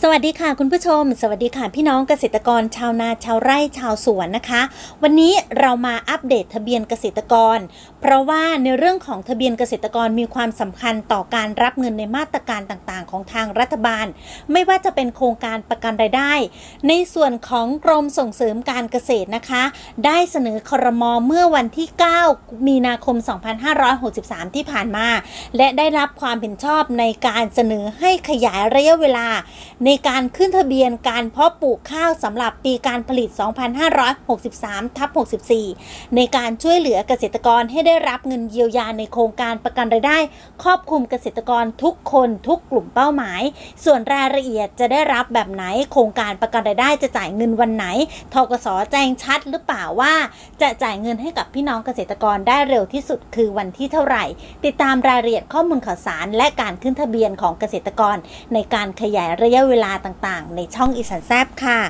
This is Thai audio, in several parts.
สวัสดีค่ะคุณผู้ชม สวัสดีค่ะพี่น้องเกษตรกรชาวนาชาวไร่ชาวสวนนะคะ วันนี้เรามาอัปเดตทะเบียนเกษตรกร เพราะว่าในเรื่องของทะเบียนเกษตรกรมีความสำคัญต่อการรับเงินในมาตรการต่างๆ ของทางรัฐบาล ไม่ว่าจะเป็นโครงการประกันรายได้ ในส่วนของกรมส่งเสริมการเกษตรนะคะ ได้เสนอครมเมื่อวันที่ 9 มีนาคม 2563 ที่ผ่านมา และได้รับความเห็นชอบในการเสนอให้ขยายระยะเวลาในการขึ้นทะเบียนการเพาะปลูกข้าวสำหรับปีการผลิต 2563ทับ64 ในการช่วยเหลือเกษตรกรให้ได้รับเงินเยียวยาในโครงการประกันรายได้ ครอบคลุมเกษตรกรทุกคนทุกกลุ่มเป้าหมาย ส่วนรายละเอียดจะได้รับแบบไหน โครงการประกันรายได้จะจ่ายเงินวันไหนทกสแจ้งชัดหรือเปล่าว่า จะจ่ายเงินให้กับพี่น้องเกษตรกรได้เร็วที่สุดคือวันที่เท่าไหร่ ติดตามรายละเอียดข้อมูลข่าวสาร และการขึ้นทะเบียนของเกษตรกร ในการขยายระยะเววลาต่างๆ ในช่องอีสานแซบค่ะ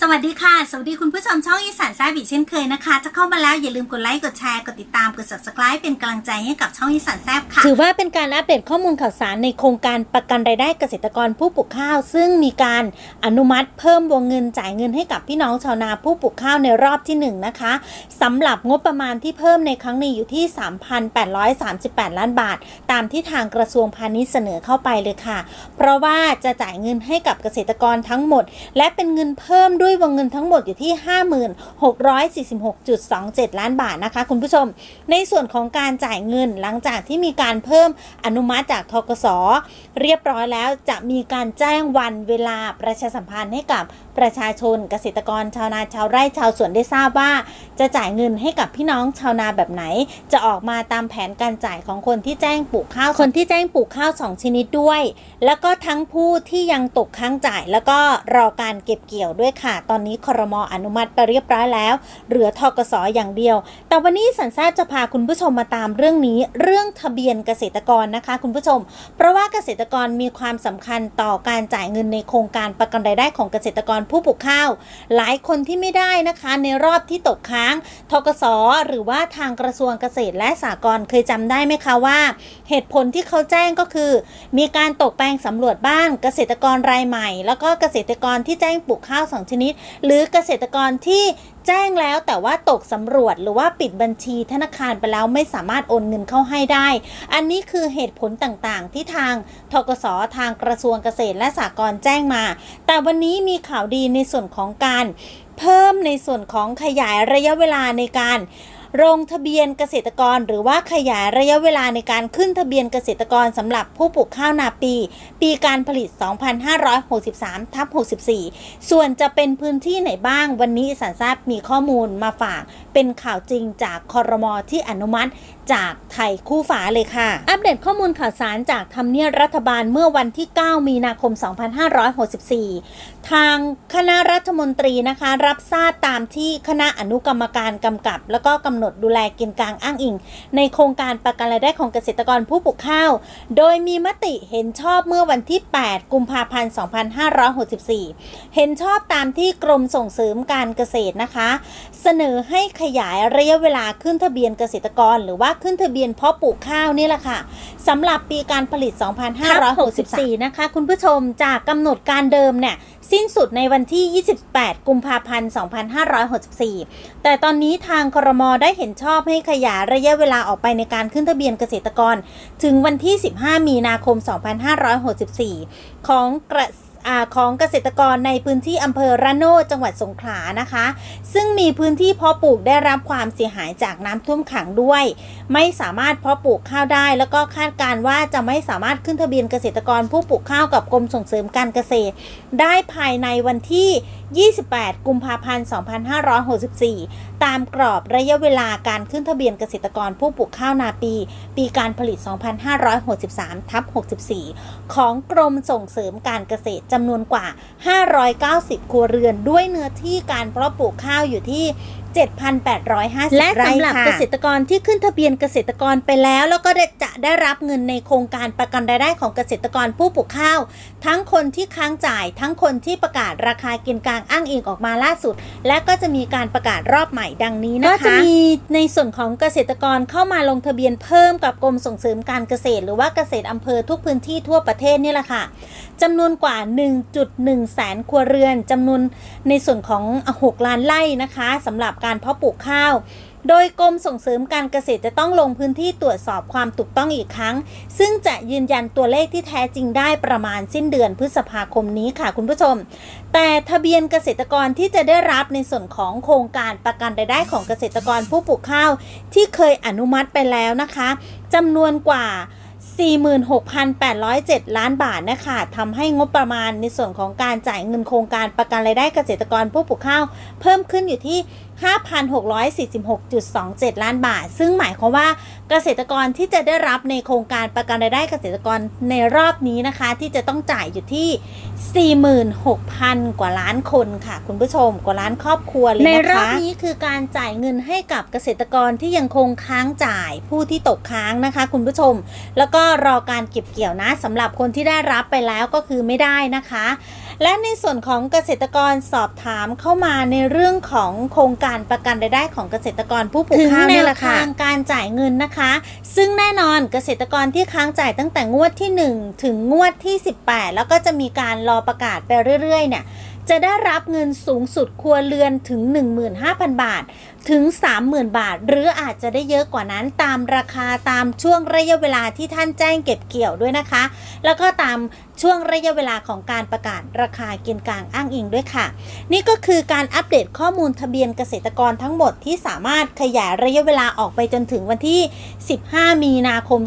สวัสดีค่ะ สวัสดีคุณผู้ชมช่องอีสานแซบีเช่นเคยนะคะ ถ้าเข้ามาแล้วอย่าลืมกดไลค์ กดแชร์ กดติดตาม กด subscribe เป็นกำลังใจให้กับช่องอีสานแซบค่ะ ถือว่าเป็นการอัปเดตข้อมูลข่าวสารในโครงการประกันรายได้เกษตรกรผู้ปลูกข้าว ซึ่งมีการอนุมัติเพิ่มวงเงินจ่ายเงินให้กับพี่น้องชาวนาผู้ปลูกข้าวในรอบที่หนึ่งนะคะสำหรับงบประมาณที่เพิ่มในครั้งนี้อยู่ที่ 3,838 ล้านบาท ตามที่ทางกระทรวงพาณิชย์เสนอเข้าไปเลยค่ะ เพราะว่าจะจ่ายเงินให้กับเกษตรกรทั้งหมด และเป็นเงินเพิ่มด้วยวงเงินทั้งหมดอยู่ที่ 5646.27 ล้านบาทนะคะ คุณผู้ชม ในส่วนของการจ่ายเงินหลังจากที่มีการเพิ่มอนุมัติจากทกสเรียบร้อยแล้วจะมีการแจ้งวันเวลาประชาสัมพันธ์ให้กับประชาชนเกษตรกรชาวนาชาวไร่ชาวสวนได้ทราบว่า จะจ่ายเงินให้กับพี่น้องชาวนาแบบไหน จะออกมาตามแผนการจ่ายของคนที่แจ้งปลูกข้าวคนที่แจ้งปลูกข้าว 2 ชนิดด้วย แล้วก็ทั้งผู้ที่ยังตกค้างจ่ายแล้วก็รอการเก็บเกี่ยวด้วยค่ะตอนนี้ครมอนุมัติไปเรียบร้อยแล้ว เหลือทกสอย่างเดียว แต่วันนี้สันแซบจะพาคุณผู้ชมมาตามเรื่องนี้ เรื่องทะเบียนเกษตรกรนะคะ คุณผู้ชม เพราะว่าเกษตรกรมีความสำคัญต่อการจ่ายเงินในโครงการประกันรายได้ของเกษตรกรผู้ปลูกข้าว หลายคนที่ไม่ได้นะคะ ในรอบที่ตกค้างทกสหรือว่าทางกระทรวงเกษตรและสหกรณ์เคยจำได้ไหมคะว่า เหตุผลที่เขาแจ้งก็คือ มีการตกแปลงสำรวจบ้างเกษตรกรรายใหม่ แล้วก็เกษตรกรที่แจ้งปลูกข้าวสองชนิดหรือเกษตรกรที่แจ้งแล้วแต่ว่าตกสำรวจหรือว่าปิดบัญชีธนาคารไปแล้วไม่สามารถโอนเงินเข้าให้ได้ อันนี้คือเหตุผลต่างๆ ที่ทางทกสทางกระทรวงเกษตรและสหกรณ์แจ้งมา แต่วันนี้มีข่าวดีในส่วนของการเพิ่มในส่วนของขยายระยะเวลาในการ ลงทะเบียนเกษตรกร หรือว่าขยายระยะเวลาในการขึ้นทะเบียนเกษตรกรสำหรับผู้ปลูกข้าวนาปี ปีการผลิต 2563ทับ64 ส่วนจะเป็นพื้นที่ไหนบ้าง วันนี้สันทราบมีข้อมูลมาฝาก เป็นข่าวจริงจากคอรมอที่อนุมัติจากไทยคู่ฝาเลยค่ะ อัปเดตข้อมูลข่าวสารจากทำเนียบรัฐบาลเมื่อวันที่ 9 มีนาคม 2564 ทางคณะรัฐมนตรีนะคะ รับทราบตามที่คณะอนุกรรมการกำกับ แล้วก็กำหนดดูแลกินกลางอ้างอิง ในโครงการประกันรายได้ของเกษตรกรผู้ปลูกข้าว โดยมีมติเห็นชอบเมื่อวันที่ 8 กุมภาพันธ์ 2564 เห็นชอบตามที่กรมส่งเสริมการเกษตรนะคะ เสนอให้ขยายระยะเวลาขึ้นทะเบียนเกษตรกร หรือว่าขึ้นทะเบียนเพาะปลูกข้าวนี่แหละค่ะสำหรับปีการผลิต 2564 นะคะ คุณผู้ชมจากกำหนดการเดิมเนี่ย สิ้นสุดในวันที่ 28 กุมภาพันธ์ 2564 แต่ตอนนี้ทางครมได้เห็นชอบให้ขยายระยะเวลาออกไปในการขึ้นทะเบียนเกษตรกร ถึงวันที่ 15 มีนาคม 2564 ของกระ ของเกษตรกรในพื้นที่อำเภอระโนดจังหวัดสงขลานะคะ ซึ่งมีพื้นที่เพาะปลูกได้รับความเสียหายจากน้ำท่วมขังด้วย ไม่สามารถเพาะปลูกข้าวได้ แล้วก็คาดการว่าจะไม่สามารถขึ้นทะเบียนเกษตรกรผู้ปลูกข้าวกับกรมส่งเสริมการเกษตร ได้ภายในวันที่ 28 กุมภาพันธ์ 2564 ตามกรอบระยะเวลาการขึ้นทะเบียนเกษตรกรผู้ปลูกข้าวนาปี ปีการผลิต 2563ทับ64 ของกรมส่งเสริมการเกษตรจำนวนกว่า 590 ครัวเรือนด้วยเนื้อที่การเพาะปลูกข้าวอยู่ที่ 7,850 และไร่สำหรับค่ะเกษตรกรที่ขึ้นทะเบียนเกษตรกรไปแล้ว แล้วก็ได้จะได้รับเงินในโครงการประกันรายได้ของเกษตรกรผู้ปลูกข้าว ทั้งคนที่ค้างจ่าย ทั้งคนที่ประกาศราคากินกลางอ้างอิงออกมาล่าสุด และก็จะมีการประกาศรอบใหม่ดังนี้นะคะ ก็จะมีในส่วนของเกษตรกรเข้ามาลงทะเบียนเพิ่มกับกรมส่งเสริมการเกษตร หรือว่าเกษตรอำเภอทุกพื้นที่ทั่วประเทศนี่แหละค่ะจำนวนกว่า 1.1 แสนครัวเรือนจำนวนในส่วนของ 6 ล้านไร่นะคะสำหรับการเพาะปลูกข้าว โดยกรมส่งเสริมการเกษตรจะต้องลงพื้นที่ตรวจสอบความถูกต้องอีกครั้ง ซึ่งจะยืนยันตัวเลขที่แท้จริงได้ประมาณสิ้นเดือนพฤษภาคมนี้ค่ะคุณผู้ชม แต่ทะเบียนเกษตรกรที่จะได้รับในส่วนของโครงการประกันรายได้ของเกษตรกรผู้ปลูกข้าว ที่เคยอนุมัติไปแล้วนะคะจำนวนกว่า46,807 ล้านบาทนะคะทำให้งบประมาณในส่วนของการจ่ายเงินโครงการประกันรายได้เกษตรกรผู้ปลูกข้าว เพิ่มขึ้นอยู่ที่ 5,646.27 ล้านบาท ซึ่งหมายความว่าเกษตรกรที่จะได้รับในโครงการประกันรายได้เกษตรกรในรอบนี้นะคะ ที่จะต้องจ่ายอยู่ที่ 46,000 กว่าล้านคนค่ะ คุณผู้ชมกว่าล้านครอบครัวเลยนะคะ ในรอบนี้คือการจ่ายเงินให้กับเกษตรกรที่ยังคงค้างจ่ายผู้ที่ตกค้างนะคะ คุณผู้ชม แล้วก็รอการเก็บเกี่ยวนะสำหรับคนที่ได้รับไปแล้วก็คือไม่ได้นะคะ และในส่วนของเกษตรกรสอบถามเข้ามาในเรื่องของโครงการประกันรายได้ของเกษตรกรผู้ปลูกข้าวแนเนี่แหละค่ะทาการจ่ายเงินนะคะ ซึ่งแน่นอนเกษตรกรที่ค้างจ่ายตั้งแต่งวดที่ 1 ถึงงวดที่ 18 แล้วก็จะมีการรอประกาศไปเรื่อยๆ เนี่ยจะได้รับเงินสูงสุดครัวเรือนถึง 15,000 บาท ถึง 30,000 บาท หรืออาจจะได้เยอะกว่านั้นตามราคาตามช่วงระยะเวลาที่ท่านแจ้งเก็บเกี่ยวด้วยนะคะ แล้วก็ตาม ช่วงระยะเวลาของการประกาศราคาเกินกลางอ้างอิงด้วยค่ะ นี่ก็คือการอัปเดตข้อมูลทะเบียนเกษตรกรทั้งหมดที่สามารถขยายระยะเวลาออกไปจนถึงวันที่ 15 มีนาคม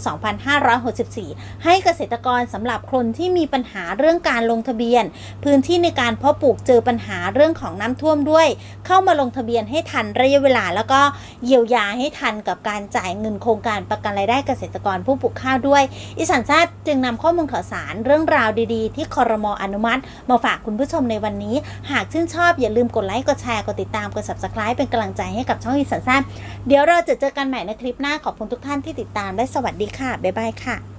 2564 ให้เกษตรกรสำหรับคนที่มีปัญหาเรื่องการลงทะเบียน พื้นที่ในการเพาะปลูกเจอปัญหาเรื่องของน้ำท่วมด้วย เข้ามาลงทะเบียนให้ทันระยะเวลา แล้วก็เยียวยาให้ทันกับการจ่ายเงินโครงการประกันรายได้เกษตรกรผู้ปลูกข้าวด้วยอีสันชาติจึงนำข้อมูลข่าวสารเรื่องราวดีๆ ที่คอรมออนุมัติ มาฝากคุณผู้ชมในวันนี้ หากชื่นชอบอย่าลืมกดไลค์ กดแชร์ กดติดตาม กด subscribe เป็นกำลังใจให้กับช่องอีสันสั้นเดี๋ยวเราจะเจอกันใหม่ในคลิปหน้าขอบคุณทุกท่านที่ติดตามและสวัสดีค่ะบ๊ายบายค่ะ